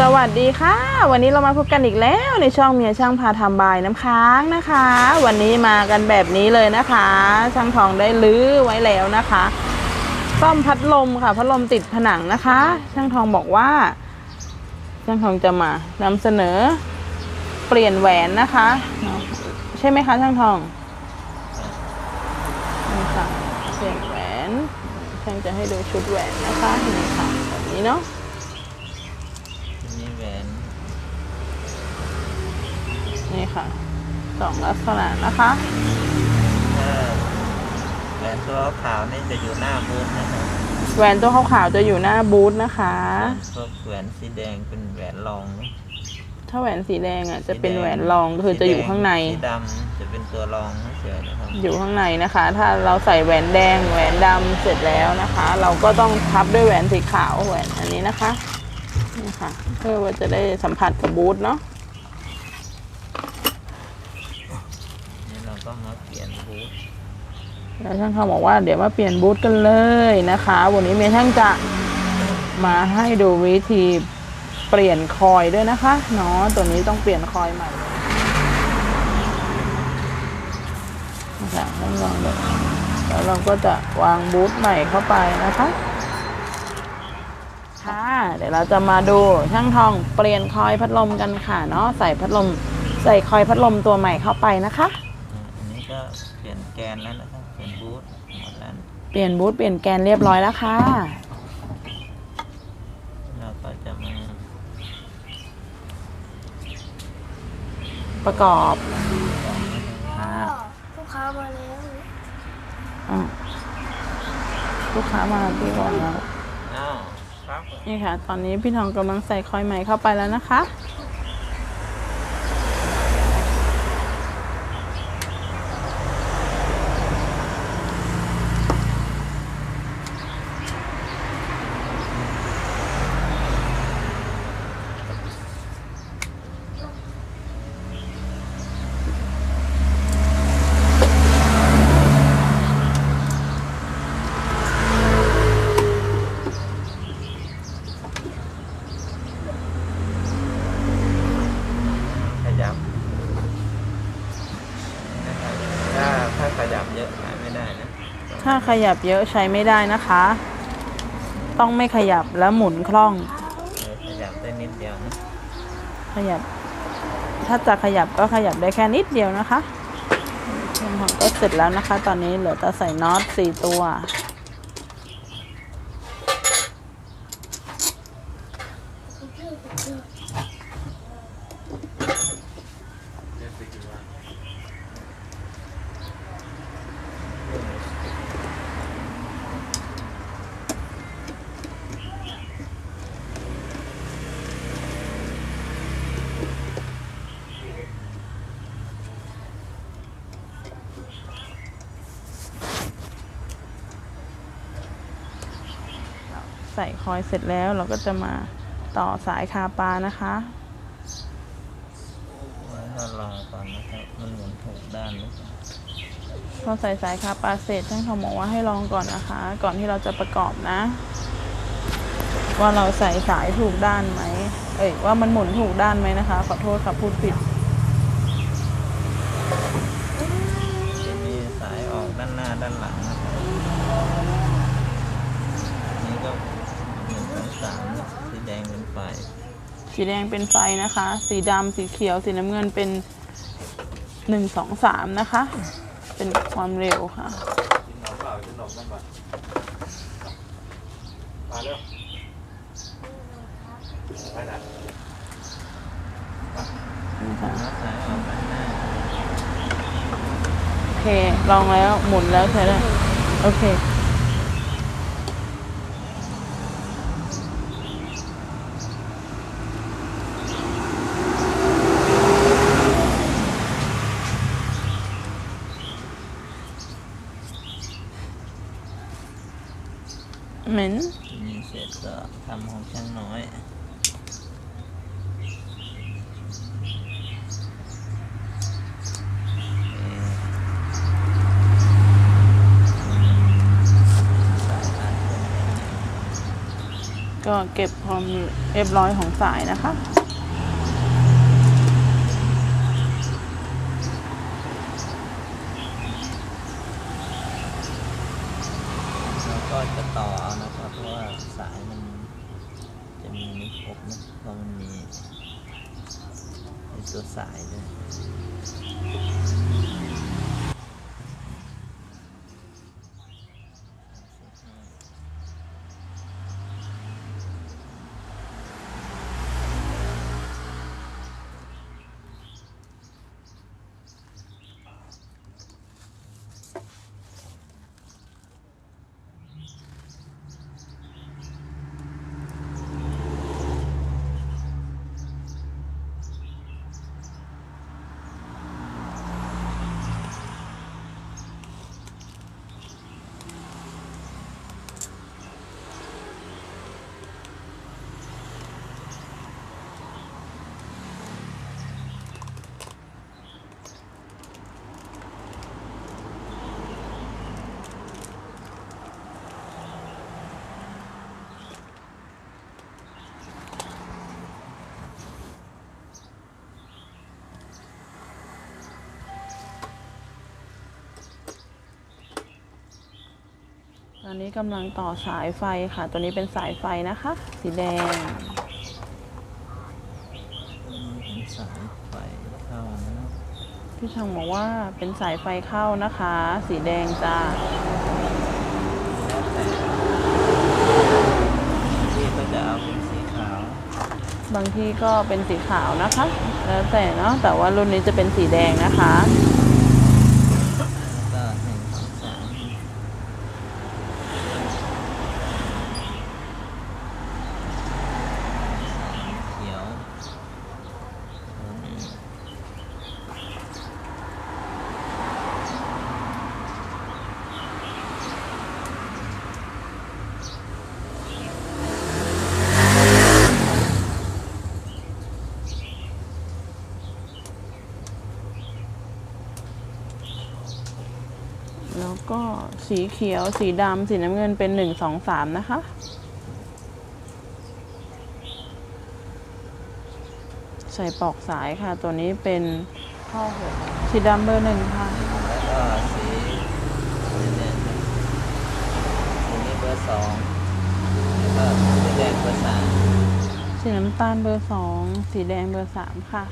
สวัสดีค่ะ วันนี้เรามาพบกันอีกแล้วในช่องเมียช่างพาทำบายน้ำค้างนะคะ วันนี้มากันแบบนี้เลยนะคะ ช่างทองได้ลื้อไว้แล้วนะคะซ่อมพัดลมค่ะพัดลมติดผนังนะคะ ช่างทองบอกว่า ช่างทองจะมานำเสนอ เปลี่ยนแหวนนะคะเนาะใช่ไหมคะช่างทองนี่ค่ะเปลี่ยนแหวนช่างจะให้ดูชุดแหวนนะคะนี่ค่ะแบบนี้เนาะ มีแหวน นี่ค่ะสองลักษณะนะคะถ้าแหวนตัวขาวนี่จะอยู่หน้าบูธนะครับแหวนตัวขาวๆจะอยู่หน้าบูธนะคะพวกแหวนสีแดงเป็นแหวนรองนะถ้าแหวนสีแดงอะจะเป็นแหวนรองคือจะอยู่ข้างในสีดำจะเป็นตัวรองเฉยๆนะครับอยู่ข้างในนะคะ ถ้าเราใส่แหวนแดงแหวนดำเสร็จแล้วนะคะ เราก็ต้องทับด้วยแหวนสีขาวแหวนอันนี้นะคะนี่ค่ะเพื่อว่าจะได้สัมผัสกับบูธเนาะ นี่เราก็ มาเปลี่ยนบูธแล้วช่างเขาบอกว่าเดี๋ยวมาเปลี่ยนบูธกันเลยนะคะ วันนี้เมย์ช่างจะมาให้ดูวิธีเปลี่ยนคอยด้วยนะคะเนาะตัวนี้ต้องเปลี่ยนคอยใหม่นะคะต้องลองดูแล้วเราก็จะวางบูธใหม่เข้าไปนะคะค่ะเดี๋ยวเราจะมาดูช่างทองเปลี่ยนคอยพัดลมกันค่ะเนาะใส่พัดลมใส่คอยพัดลมตัวใหม่เข้าไปนะคะ ก็เปลี่ยนแกนแล้วนะครับ เปลี่ยนบูธหมดแล้วเปลี่ยนบูธเปลี่ยนแกนเรียบร้อยแล้วค่ะ เราก็จะมาประกอบพ่อค่ะลูกค้ามาแล้วอะลูกค้ามาพี่บอกแล้ว อ้าวครับ นี่ค่ะ ตอนนี้พี่ทองกำลังใส่คอยใหม่เข้าไปแล้วนะคะ ขยับนะครับถ้าถ้าขยับเยอะใช้ไม่ได้นะ ถ้าขยับเยอะใช้ไม่ได้นะคะ ต้องไม่ขยับแล้วหมุนคล่องเออขยับได้นิดเดียวนะขยับ ถ้าจะขยับก็ขยับได้แค่นิดเดียวนะคะเครื่องของก็เสร็จแล้วนะคะ ตอนนี้เหลือแต่ใส่น็อตสี่ตัว ใส่คอยเสร็จแล้วเราก็จะมาต่อสายคาปานะคะไว้ถ้ารอก่อนนะครับ มันหมุนถูกด้านหรือเปล่าพอใส่สายคาปาเสร็จท่านเขาบอกว่าให้ลองก่อนนะคะ ก่อนที่เราจะประกอบนะ ว่าเราใส่สายถูกด้านไหมเอ้ยว่ามันหมุนถูกด้านไหมนะคะ ขอโทษค่ะพูดผิด จะมีสายออกด้านหน้าด้านหลังนะครับนี่ก็หนึ่งสองสามสีแดงเป็นไฟ สีแดงเป็นไฟนะคะ สีดำสีเขียว สีน้ำเงินเป็นหนึ่งสองสามนะคะ เป็นความเร็วค่ะนี่ค่ะแล้วสายออกด้านหนโอเค ลองแล้วหมุนแล้วใช่ได้ โอเค ม็นมีเสร็จก็ทำของช่างน้อยสายรัดก็เก็บความเรียบร้อยของสายนะคะ แล้วก็ จะต่อเอานะครับ เพราะว่าสายมันจะมีไม่ครบนะเพราะมันมีในตัวสายด้วย ต อนนี้กำลังต่อสายไฟค่ะ ตัวนี้เป็นสายไฟนะคะ สีแดงเป็นสายไฟเข้านะพี่ช่างบอกว่าเป็นสายไฟเข้านะคะ สีแดงจ้าที่ก็จะเอาเป็นสีขาว บางที่ก็เป็นสีขาวนะคะ แล้วแต่เนาะแต่ว่ารุ่นนี้จะเป็นสีแดงนะคะ แล้วก็หนึ่งสองสามเขียวตัวนี้ แล้วก็สีเขียว สีดำ สีน้ำเงินเป็นหนึ่งสองสามนะคะ ใส่ปลอกสายค่ะ ตัวนี้เป็นข้อหกสีดำเบอร์หนึ่งค่ะ แล้วก็สีเนี่ยสีนี้เบอร์สองแล้วก็สีแดงเบอร์สามสีน้ำตาลเบอร์สอง สีแดงเบอร์สามค่ะ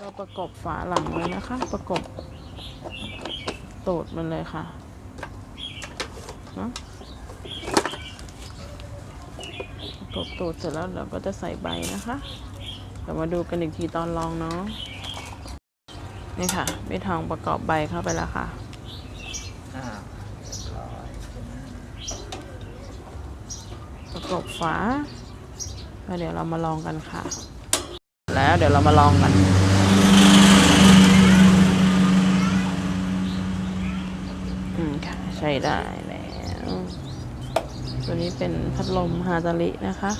ก็ประกบฝาหลังเลยนะคะ ประกบตูดมันเลยค่ะเนะประกบตูดเสร็จแล้วเราก็จะใส่ใบนะคะเดี๋ยวมาดูกันอีกทีตอนลองเนาะนี่ค่ะไม่ทองประกอบใบเข้าไปแล้วค่ะอ่าประกบฝาแล้วเดี๋ยวเรามาลองกันค่ะ แล้วเดี๋ยวเรามาลองกัน อืมค่ะ ใช้ได้แล้วตัวนี้เป็นพัดลมฮาตาลินะคะ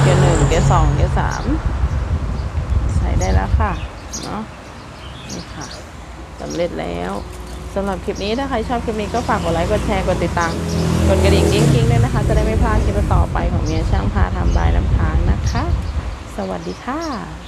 เกียร์หนึ่งเกียร์สองเกียร์สามใส่ได้แล้วค่ะเนาะนี่ค่ะสำเร็จแล้วสำหรับคลิปนี้ถ้าใครชอบคลิปนี้ก็ฝากกดไลค์กดแชร์กดติดตามกดกระดิ่งกิ้งกิ้งด้วยนะคะ จะได้ไม่พลาดคลิปต่อไปของเมียช่างพาทำบายน้ำค้างนะคะ สวัสดีค่ะ